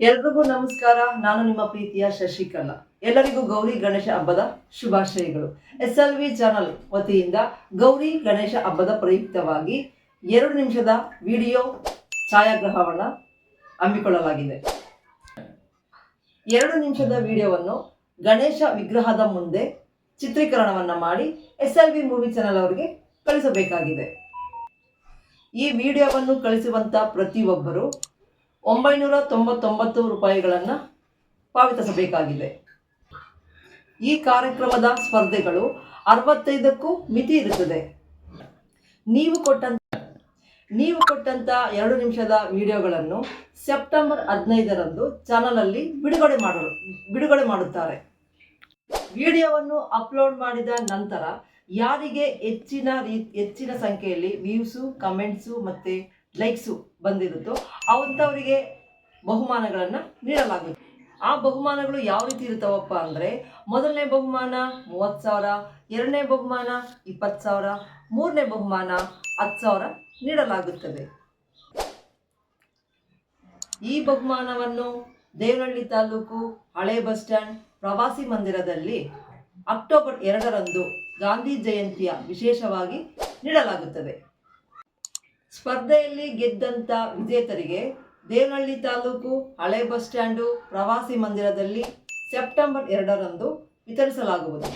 ಎಲ್ರಿಗೂ ನಮಸ್ಕಾರ. ನಾನು ನಿಮ್ಮ ಪ್ರೀತಿಯ ಶಶಿಕಲಾ. ಎಲ್ಲರಿಗೂ ಗೌರಿ ಗಣೇಶ ಹಬ್ಬದ ಶುಭಾಶಯಗಳು. ಎಸ್ ಎಲ್ ವಿ ಚಾನಲ್ ವತಿಯಿಂದ ಗೌರಿ ಗಣೇಶ ಹಬ್ಬದ ಪ್ರಯುಕ್ತವಾಗಿ ಎರಡು ನಿಮಿಷದ ವಿಡಿಯೋ ಛಾಯಾಗ್ರಹವನ್ನು ಹಮ್ಮಿಕೊಳ್ಳಲಾಗಿದೆ. ಎರಡು ನಿಮಿಷದ ವಿಡಿಯೋವನ್ನು ಗಣೇಶ ವಿಗ್ರಹದ ಮುಂದೆ ಚಿತ್ರೀಕರಣವನ್ನು ಮಾಡಿ S L V movie channel ಅವರಿಗೆ ಕಳಿಸಬೇಕಾಗಿದೆ. ಈ ವಿಡಿಯೋವನ್ನು ಕಳಿಸುವಂಥ ಪ್ರತಿಯೊಬ್ಬರು ಒಂಬೈನೂರ ತೊಂಬತ್ತೊಂಬತ್ತು ರೂಪಾಯಿಗಳನ್ನು ಪಾವತಿಸಬೇಕಾಗಿದೆ. ಈ ಕಾರ್ಯಕ್ರಮದ ಸ್ಪರ್ಧೆಗಳು ಅರವತ್ತೈದಕ್ಕೂ ಮಿತಿ ಇರುತ್ತದೆ. ನೀವು ಕೊಟ್ಟಂತ ನೀವು ಕೊಟ್ಟಂತ ಎರಡು ನಿಮಿಷದ ವಿಡಿಯೋಗಳನ್ನು ಸೆಪ್ಟೆಂಬರ್ ಹದಿನೈದರಂದು ಚಾನಲಲ್ಲಿ ಬಿಡುಗಡೆ ಮಾಡಲು ಬಿಡುಗಡೆ ಮಾಡುತ್ತಾರೆ. ವಿಡಿಯೋವನ್ನು ಅಪ್ಲೋಡ್ ಮಾಡಿದ ನಂತರ ಯಾರಿಗೆ ಹೆಚ್ಚಿನ ರೀ, ಹೆಚ್ಚಿನ ಸಂಖ್ಯೆಯಲ್ಲಿ ವ್ಯೂಸು, ಕಮೆಂಟ್ಸು ಮತ್ತು ಲೈಕ್ಸು ಬಂದಿರುತ್ತೋ ಅಂಥವರಿಗೆ ಬಹುಮಾನಗಳನ್ನು ನೀಡಲಾಗುತ್ತೆ ಆ ಬಹುಮಾನಗಳು ಯಾವ ರೀತಿ ಇರ್ತಾವಪ್ಪ ಅಂದರೆ ಮೊದಲನೇ ಬಹುಮಾನ ಮೂವತ್ತು ಸಾವಿರ, ಎರಡನೇ ಬಹುಮಾನ ಇಪ್ಪತ್ತು ಸಾವಿರ, ಮೂರನೇ ಬಹುಮಾನ ಹತ್ತು ಸಾವಿರ ನೀಡಲಾಗುತ್ತದೆ. ಈ ಬಹುಮಾನವನ್ನು ದೇವನಹಳ್ಳಿ ತಾಲೂಕು ಹಳೆ ಬಸ್ ಸ್ಟ್ಯಾಂಡ್ ಪ್ರವಾಸಿ ಮಂದಿರದಲ್ಲಿ ಅಕ್ಟೋಬರ್ ಎರಡರಂದು ಗಾಂಧಿ ಜಯಂತಿಯ ವಿಶೇಷವಾಗಿ ನೀಡಲಾಗುತ್ತದೆ. ಸ್ಪರ್ಧೆಯಲ್ಲಿ ಗೆದ್ದಂತ ವಿಜೇತರಿಗೆ ದೇವನಹಳ್ಳಿ ತಾಲೂಕು ಹಳೆ ಬಸ್ ಸ್ಟ್ಯಾಂಡು ಪ್ರವಾಸಿ ಮಂದಿರದಲ್ಲಿ ಸೆಪ್ಟೆಂಬರ್ ಎರಡರಂದು ವಿತರಿಸಲಾಗುವುದು.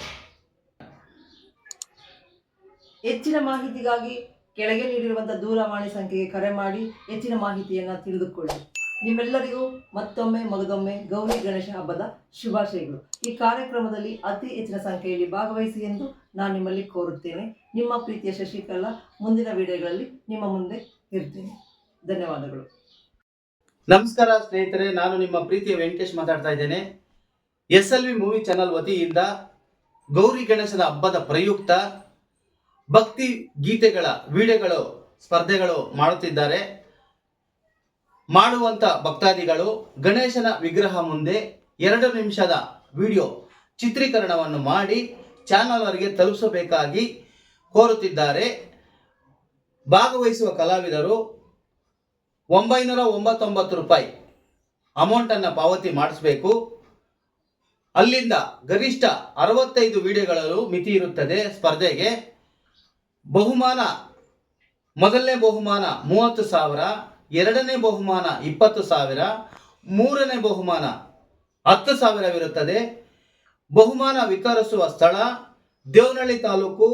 ಹೆಚ್ಚಿನ ಮಾಹಿತಿಗಾಗಿ ಕೆಳಗೆ ನೀಡಿರುವಂಥ ದೂರವಾಣಿ ಸಂಖ್ಯೆಗೆ ಕರೆ ಮಾಡಿ ಹೆಚ್ಚಿನ ಮಾಹಿತಿಯನ್ನು ತಿಳಿದುಕೊಳ್ಳಿ. ನಿಮ್ಮೆಲ್ಲರಿಗೂ ಮತ್ತೊಮ್ಮೆ ಮಗದೊಮ್ಮೆ ಗೌರಿ ಗಣೇಶ ಹಬ್ಬದ ಶುಭಾಶಯಗಳು. ಈ ಕಾರ್ಯಕ್ರಮದಲ್ಲಿ ಅತಿ ಹೆಚ್ಚಿನ ಸಂಖ್ಯೆಯಲ್ಲಿ ಭಾಗವಹಿಸಿ ಎಂದು ನಾನು ನಿಮ್ಮಲ್ಲಿ ಕೋರುತ್ತೇನೆ. ನಿಮ್ಮ ಪ್ರೀತಿಯ ಶಶಿಕಲಾ, ಮುಂದಿನ ವಿಡಿಯೋಗಳಲ್ಲಿ ನಿಮ್ಮ ಮುಂದೆ ಇರ್ತೀನಿ. ಧನ್ಯವಾದಗಳು. ನಮಸ್ಕಾರ ಸ್ನೇಹಿತರೆ, ನಾನು ನಿಮ್ಮ ಪ್ರೀತಿಯ ವೆಂಕಟೇಶ್ ಮಾತಾಡ್ತಾ ಇದ್ದೇನೆ. S L V movie channel ವತಿಯಿಂದ ಗೌರಿ ಗಣೇಶನ ಹಬ್ಬದ ಪ್ರಯುಕ್ತ ಭಕ್ತಿ ಗೀತೆಗಳ, ವಿಡಿಯೋಗಳು, ಸ್ಪರ್ಧೆಗಳು ಮಾಡುತ್ತಿದ್ದಾರೆ. ಮಾಡುವಂತ ಭಕ್ತಾದಿಗಳು ಗಣೇಶನ ವಿಗ್ರಹ ಮುಂದೆ ಎರಡು ನಿಮಿಷದ ವಿಡಿಯೋ ಚಿತ್ರೀಕರಣವನ್ನು ಮಾಡಿ ಚಾನಲ್ ಅವರಿಗೆ ತಲುಪಿಸಬೇಕಾಗಿ ಕೋರುತ್ತಿದ್ದಾರೆ. ಭಾಗವಹಿಸುವ ಕಲಾವಿದರು ಒಂಬೈನೂರ ಒಂಬತ್ತೊಂಬತ್ತು ರೂಪಾಯಿ ಅಮೌಂಟನ್ನು ಪಾವತಿ ಮಾಡಿಸಬೇಕು. ಅಲ್ಲಿಂದ ಗರಿಷ್ಠ ಅರವತ್ತೈದು ವಿಡಿಯೋಗಳಲ್ಲೂ ಮಿತಿ ಇರುತ್ತದೆ ಸ್ಪರ್ಧೆಗೆ. ಬಹುಮಾನ, ಮೊದಲನೇ ಬಹುಮಾನ ಮೂವತ್ತು ಸಾವಿರ. ಎರಡನೇ ಬಹುಮಾನ ಇಪ್ಪತ್ತು ಸಾವಿರ, ಮೂರನೇ ಬಹುಮಾನ ಹತ್ತು ಸಾವಿರವಿರುತ್ತದೆ. ಬಹುಮಾನ ವಿತರಿಸುವ ಸ್ಥಳ ದೇವನಹಳ್ಳಿ ತಾಲೂಕು,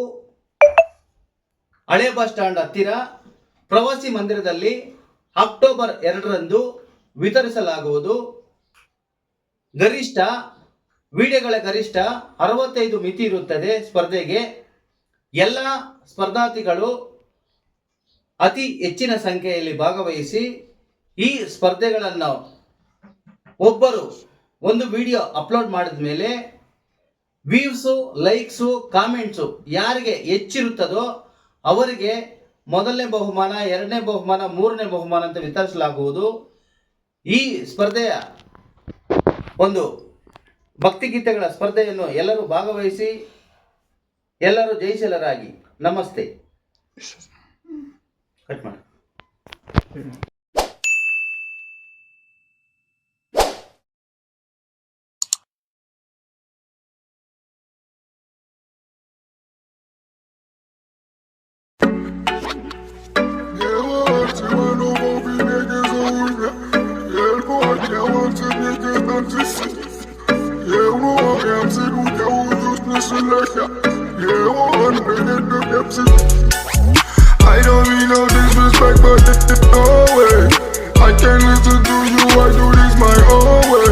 ಹಳೆ ಬಸ್ ಸ್ಟ್ಯಾಂಡ್ ಹತ್ತಿರ, ಪ್ರವಾಸಿ ಮಂದಿರದಲ್ಲಿ ಅಕ್ಟೋಬರ್ ಎರಡರಂದು ವಿತರಿಸಲಾಗುವುದು. ಗರಿಷ್ಠ, ವಿಡಿಯೋಗಳ ಗರಿಷ್ಠ ಅರವತ್ತೈದು ಮಿತಿ ಇರುತ್ತದೆ ಸ್ಪರ್ಧೆಗೆ. ಎಲ್ಲ ಸ್ಪರ್ಧಾರ್ಥಿಗಳು ಅತಿ ಹೆಚ್ಚಿನ ಸಂಖ್ಯೆಯಲ್ಲಿ ಭಾಗವಹಿಸಿ ಈ ಸ್ಪರ್ಧೆಗಳನ್ನು ಒಬ್ಬರು ಒಂದು ವಿಡಿಯೋ ಅಪ್ಲೋಡ್ ಮಾಡಿದ ಮೇಲೆ ವ್ಯೂಸು ಲೈಕ್ಸು ಕಾಮೆಂಟ್ಸು ಯಾರಿಗೆ ಹೆಚ್ಚಿರುತ್ತದೋ ಅವರಿಗೆ ಮೊದಲನೇ ಬಹುಮಾನ, ಎರಡನೇ ಬಹುಮಾನ, ಮೂರನೇ ಬಹುಮಾನ ಅಂತ ವಿತರಿಸಲಾಗುವುದು. ಈ ಸ್ಪರ್ಧೆಯ ಒಂದು ಭಕ್ತಿಗೀತೆಗಳ ಸ್ಪರ್ಧೆಯನ್ನು ಎಲ್ಲರೂ ಭಾಗವಹಿಸಿ ಎಲ್ಲರೂ ಜಯಶೀಲರಾಗಿ. ನಮಸ್ತೆ. Kaçma. Yeah, one minute, the Pepsi. changes to you, I do this my own way.